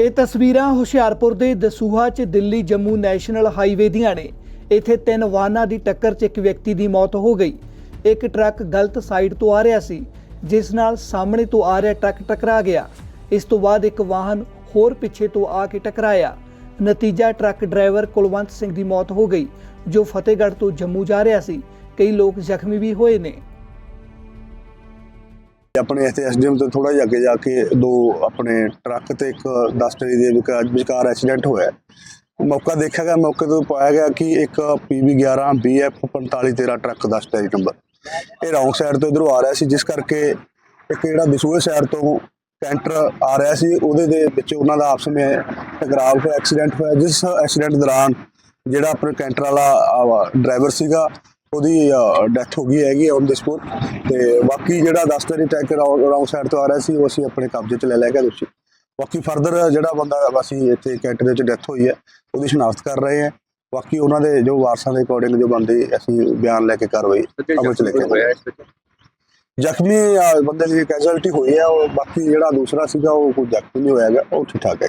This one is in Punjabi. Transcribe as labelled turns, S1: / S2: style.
S1: ਇਹ ਤਸਵੀਰਾਂ ਹੁਸ਼ਿਆਰਪੁਰ ਦੇ ਦਸੂਹਾ 'ਚ ਦਿੱਲੀ ਜੰਮੂ ਨੈਸ਼ਨਲ ਹਾਈਵੇ ਦੀਆਂ ਨੇ। ਇੱਥੇ ਤਿੰਨ ਵਾਹਨਾਂ ਦੀ ਟੱਕਰ 'ਚ ਇੱਕ ਵਿਅਕਤੀ ਦੀ ਮੌਤ ਹੋ ਗਈ। ਇੱਕ ਟਰੱਕ ਗਲਤ ਸਾਈਡ ਤੋਂ ਆ ਰਿਹਾ ਸੀ, ਜਿਸ ਨਾਲ ਸਾਹਮਣੇ ਤੋਂ ਆ ਰਿਹਾ ਟਰੱਕ ਟਕਰਾ ਗਿਆ। ਇਸ ਤੋਂ ਬਾਅਦ ਇੱਕ ਵਾਹਨ ਹੋਰ ਪਿੱਛੇ ਤੋਂ ਆ ਕੇ ਟਕਰਾਇਆ। ਨਤੀਜਾ ਟਰੱਕ ਡਰਾਈਵਰ ਕੁਲਵੰਤ ਸਿੰਘ ਦੀ ਮੌਤ ਹੋ ਗਈ, ਜੋ ਫਤਿਹਗੜ੍ਹ ਤੋਂ ਜੰਮੂ ਜਾ ਰਿਹਾ ਸੀ। ਕਈ ਲੋਕ ਜ਼ਖਮੀ ਵੀ ਹੋਏ ਨੇ।
S2: ਆਪਣੇ ਇੱਥੇ ਐਸਡੀਐਮ ਤੋਂ ਥੋੜਾ ਜਿਹਾ ਅੱਗੇ ਜਾ ਕੇ ਦੋ ਆਪਣੇ ਟਰੱਕ ਤੇ ਇੱਕ ਦਸਤਰੀ ਦੇ ਵਿਚਕਾਰ- ਐਕਸੀਡੈਂਟ ਹੋਇਆ ਮੌਕਾ ਦੇਖਿਆ ਗਿਆ, ਮੌਕੇ ਤੋਂ ਪਾਇਆ ਗਿਆ ਕਿ ਇੱਕ PB 11 BF 4513 ਟਰੱਕ ਦਸਤਰੀ ਨੰਬਰ। ਇਹ ਰੌਂਗ ਸਾਈਡ ਤੋਂ ਇਧਰੋਂ ਆ ਰਿਹਾ ਸੀ, ਜਿਸ ਕਰਕੇ ਇੱਕ ਜਿਹੜਾ ਦਸੂਹੇ ਸਾਈਡ ਤੋਂ ਕੈਂਟਰ ਆ ਰਿਹਾ ਸੀ, ਉਹਦੇ ਦੇ ਵਿੱਚ ਉਹਨਾਂ ਦਾ ਆਪਸ ਵਿੱਚ ਟਕਰਾਅ ਹੋਇਆ, ਐਕਸੀਡੈਂਟ ਹੋਇਆ, ਜਿਸ ਐਕਸੀਡੈਂਟ ਦੌਰਾਨ ਜਿਹੜਾ ਆਪਣੇ ਕੈਂਟਰ ਵਾਲਾ ਡਰਾਈਵਰ ਸੀਗਾ ਉਹਦੀ ਡੈਥ ਹੋ ਗਈ ਹੈਗੀ ਔਨ ਦ ਸਪੋਟ ਤੇ ਬਾਕੀ ਜਿਹੜਾ ਦਸਤਰੀ ਟੈਂਕਰ ਰੌਂਗ ਸਾਈਡ ਤੋਂ ਆ ਰਿਹਾ ਸੀ ਉਹ ਅਸੀਂ ਆਪਣੇ ਕਬਜ਼ੇ 'ਚ ਲੈ ਲਿਆ ਗਿਆ ਦੋਸ਼ੀ। ਬਾਕੀ ਫਰਦਰ ਜਿਹੜਾ ਬੰਦਾ ਅਸੀਂ ਇੱਥੇ ਕੈਂਟਰ ਦੇ ਵਿੱਚ ਡੈਥ ਹੋਈ ਹੈ ਉਹਦੀ ਸ਼ਨਾਖਤ ਕਰ ਰਹੇ ਹਾਂ। ਬਾਕੀ ਉਹਨਾਂ ਦੇ ਜੋ ਵਾਰਸਾਂ ਦੇ ਅਕੋਰਡਿੰਗ ਜੋ ਬੰਦੇ ਅਸੀਂ ਬਿਆਨ ਲੈ ਕੇ ਕਾਰਵਾਈ ਅਮਲ 'ਚ ਲੈ ਕੇ। ਜ਼ਖਮੀ ਬੰਦੇ ਦੀ ਕੈਜੁਅਲਟੀ ਹੋਈ ਹੈ ਉਹ ਬਾਕੀ ਜਿਹੜਾ ਦੂਸਰਾ ਸੀਗਾ ਉਹ ਕੋਈ ਜ਼ਖਮੀ ਨਹੀਂ ਹੋਇਆ ਹੈਗਾ ਉਹ ਠੀਕ ਠਾਕ ਹੈ।